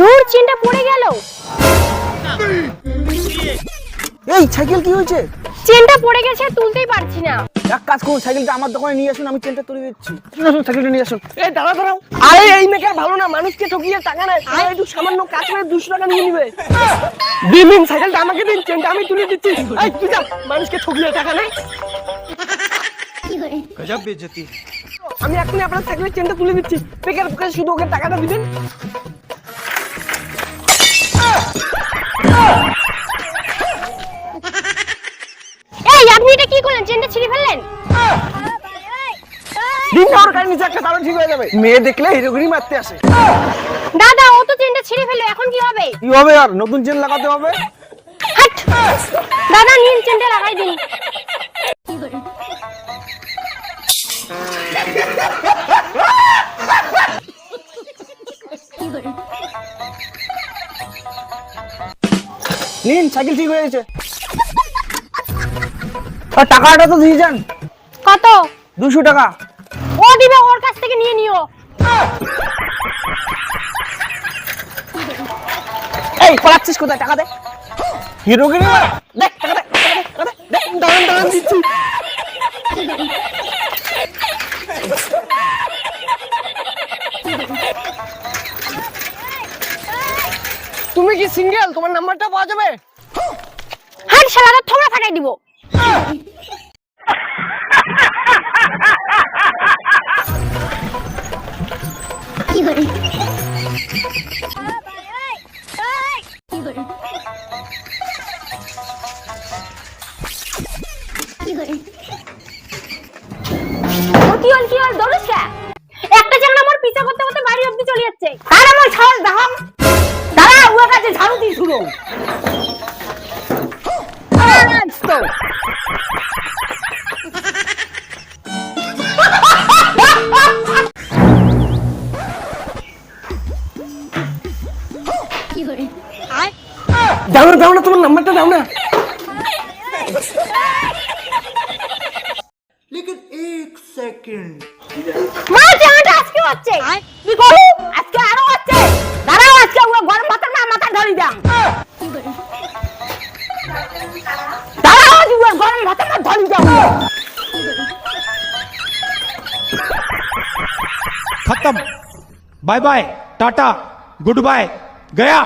দূর চেনটা পড়ে গেল। এই সাইকেল কি হয়েছে? চেনটা পড়ে গেছে তুলতেই পারছি না। এক কাজ করুন সাইকেলটা আমার দোকানে নিয়ে আসুন আমি চেনটা তুলে দিচ্ছি। আসুন সাইকেলটা নিয়ে আসুন। এই দাঁড়া দাঁড়াও। আরে এই মেয়েকে ভালো না মানুষকে ঠকিয়ে টাকা নেয়। আরে একটু সামান্য কাজ করে দুশো টাকা নিয়ে নিবে। দিন সাইকেলটা আমাকে দিন চেনটা আমি তুলে দিচ্ছি। এই তুই যা মানুষকে ঠকিয়ে টাকা নেয় গজব বেজতি আমি এখনই আপনার সাইকেলের চেনটা তুলে দিচ্ছি। বেকার শুধু ওকে টাকাটা দিবেন। করলেন? চেনটা ছিঁড়ে ফেললেন? দিন না ওর গাড়ি নিচে একটা ঠিক হয়ে যাবে। মেয়ে দেখলে হিরোগিরি মারতে আসে। দাদা ও তো চেনটা ছিঁড়ে ফেলল এখন কি হবে? কি হবে আর? নতুন চেন লাগাতে হবে? হাট! দাদা নিন চেনটা লাগাই দিন। নিন সাইকেল ঠিক হয়ে গেছে। আর টাকাটা তো দিয়ে যান। কত? দুশো টাকা। ও দিবে ওর কাছ থেকে নিয়ে নিও। এই পালাচ্ছিস কোথায়? টাকা দে। হিরোগিরি দেখ টাকা দে টাকা দে, দেখ দাঁড়ান দাঁড়ান দিচ্ছি। তুমি কি সিঙ্গেল? তোমার নাম্বারটা পাওয়া যাবে? হাট শালাটা থোড়া ফাটাই দিব। একটা যেমন আমার পিছা করতে করতে বাড়ি অব্দি চলে যাচ্ছে আর আমার কাছে ঝাড়ু শুরু দাও না দাও না তোমার নাম্বারটা দাও না। লেকিন এক সেকেন্ড মা জামাটা আজকে হচ্ছে। তুই 나가가지고 왜 사람이 왔다 갔다 다니냐고! खत्म. Bye bye tata good bye गया.